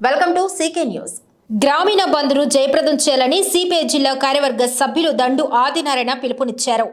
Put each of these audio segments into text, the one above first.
Welcome to CK News. గ్రామీణ బంద్ను జయప్రదం చేయాలని సిపిఐ జిల్లా కార్యవర్గ సభ్యులు దండు ఆదినారాయణ పిలుపునిచ్చారు.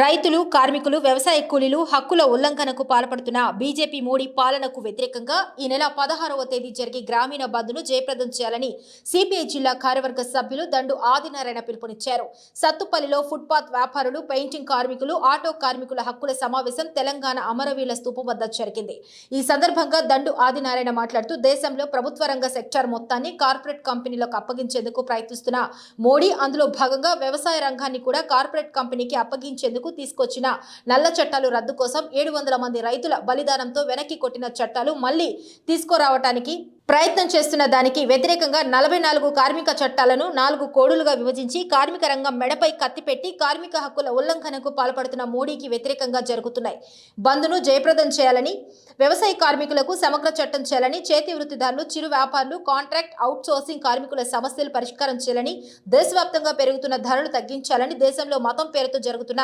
రైతులు కార్మికులు వ్యవసాయ కూలీలు హక్కుల ఉల్లంఘనకు పాల్పడుతున్న బీజేపీ మోడీ పాలనకు వ్యతిరేకంగా ఈ నెల పదహారవ తేదీ జరిగే గ్రామీణ బంద్ను జయప్రదం చేయాలని సిపిఐ జిల్లా కార్యవర్గ సభ్యులు దండు ఆదినారాయణ పిలుపునిచ్చారు. సత్తుపల్లిలో ఫుట్పాత్ వ్యాపారులు పెయింటింగ్ కార్మికులు ఆటో కార్మికుల హక్కుల సమావేశం తెలంగాణ అమరవీరుల స్థూపం వద్ద జరిగింది. ఈ సందర్భంగా దండు ఆదినారాయణ మాట్లాడుతూ దేశంలో ప్రభుత్వ రంగ సెక్టార్ మొత్తాన్ని కార్పొరేట్ కంపెనీలకు అప్పగించేందుకు ప్రయత్నిస్తున్న మోడీ అందులో భాగంగా వ్యవసాయ రంగాన్ని కూడా కార్పొరేట్ కంపెనీకి అప్పగించేందుకు తీసుకొచ్చిన నల్ల చట్టాలు రద్దు కోసం ఏడు వందల మంది రైతుల బలిదానంతో వెనక్కి కొట్టిన చట్టాలు మళ్ళీ తీసుకురావటానికి ప్రయత్నం చేస్తున్న దానికి వ్యతిరేకంగా నలభై నాలుగు కార్మిక చట్టాలను నాలుగు కోడులుగా విభజించి కార్మిక రంగం మెడపై కత్తిపెట్టి కార్మిక హక్కుల ఉల్లంఘనకు పాల్పడుతున్న మోడీకి వ్యతిరేకంగా జరుగుతున్నాయి. బంద్ను జయప్రదం చేయాలని వ్యవసాయ కార్మికులకు సమగ్ర చట్టం చేయాలని చేతి వృత్తిదారులు చిరు వ్యాపారులు కాంట్రాక్ట్ అవుట్సోర్సింగ్ కార్మికుల సమస్యలు పరిష్కారం చేయాలని దేశవ్యాప్తంగా పెరుగుతున్న ధరలు తగ్గించాలని దేశంలో మతం పేరుతో జరుగుతున్న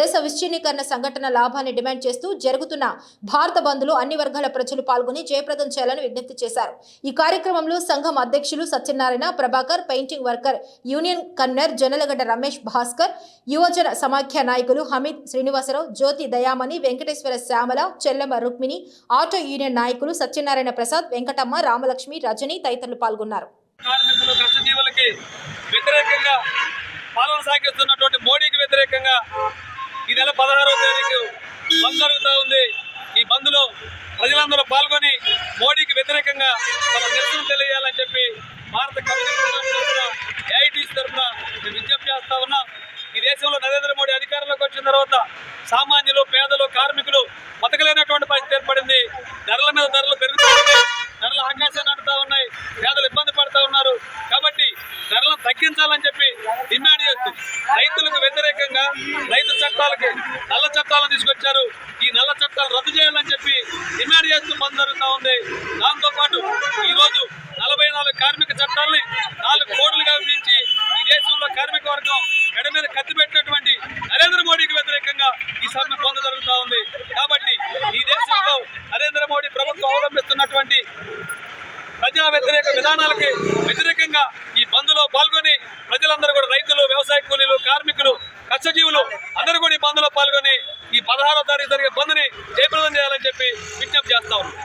దేశ విచ్ఛిన్నీకరణ సంఘటన లాభాన్ని డిమాండ్ చేస్తూ జరుగుతున్న భారత బంద్లో అన్ని వర్గాల ప్రజలు పాల్గొని జయప్రదం చేయాలని విజ్ఞప్తి చేశారు. ఈ కార్యక్రమంలో సంఘం అధ్యక్షులు Satyanarayana Prabhakar painting worker union convener Jonnalagadda Ramesh Bhaskar యువజన సమాఖ్య నాయకులు హమీద్ శ్రీనివాసరావు జ్యోతి దయామణి వెంకటేశ్వర శ్యామల చెల్లెమ్మ రుక్మిణి ఆటో యూనియన్ నాయకులు సత్యనారాయణ ప్రసాద్ వెంకటమ్మ రామలక్ష్మి రజని తదితరులు పాల్గొన్నారు. కార్మికులు కష్టజీవులకి వ్యతిరేకంగా పాలన సాగిస్తున్నటువంటి మోడీకి వ్యతిరేకంగా ఈ నెల పదహారవ తేదీకి బంద్ జరుగుతూ ఉంది. ఈ బంద్లో ప్రజలందరూ పాల్గొని మోడీకి వ్యతిరేకంగా తమ నిరసన తెలియాలని చెప్పి భారత కమ్యూనిస్ట్ తరఫున ఏఐటీసీ తరఫున విజ్ఞప్తి చేస్తా ఉన్నాం. ఈ దేశంలో నరేంద్ర మోడీ అధికారంలోకి వచ్చిన తర్వాత సామాన్యులు పేదలు కార్మికులు బతకలేనటువంటి పరిస్థితి ఏర్పడింది. ధరల మీద ధరలు పెరుగుతున్నాయి. ధరలు ఆకాశాన్ని అంటుతా ఉన్నాయి. పేదలు ఇబ్బంది పడుతూ ఉన్నారు. కాబట్టి ధరలను తగ్గించాలని చెప్పి డిమాండ్ చేస్తూ రైతులకు వ్యతిరేకంగా రైతు చట్టాలకి నల్ల చట్టాలను తీసుకొచ్చారు. ఈ నల్ల చట్టాలు రద్దు చేయాలని చెప్పి డిమాండ్ చేస్తూ బంద్ జరుగుతూ ఉంది దాంతోపాటు ఈరోజు నలభై నాలుగు కార్మిక చట్టాలని నాలుగు కోడులుగా విభజించి ఈ దేశంలో కార్మిక వర్గం ఎడ మీద కత్తి పెట్టినటువంటి నరేంద్ర మోడీకి వ్యతిరేకంగా ఈ సమ్మె బంద్ జరుగుతూ ఉంది. కాబట్టి ఈ దేశంలో నరేంద్ర మోడీ ప్రభుత్వం అవలంబిస్తున్నటువంటి ప్రజా వ్యతిరేక విధానాలకి వ్యతిరేకంగా ఈ బంద్లో పాల్గొని ప్రజలందరూ కూడా రైతులు వ్యవసాయ కూలీలు కార్మికులు కష్టజీవులు అందరూ కూడా ఈ బంద్లో పాల్గొని ఈ పదహారో తారీఖు జరిగే బంద్ని జయప్రదం చేయాలని చెప్పి విజ్ఞప్తి చేస్తా ఉన్నాం.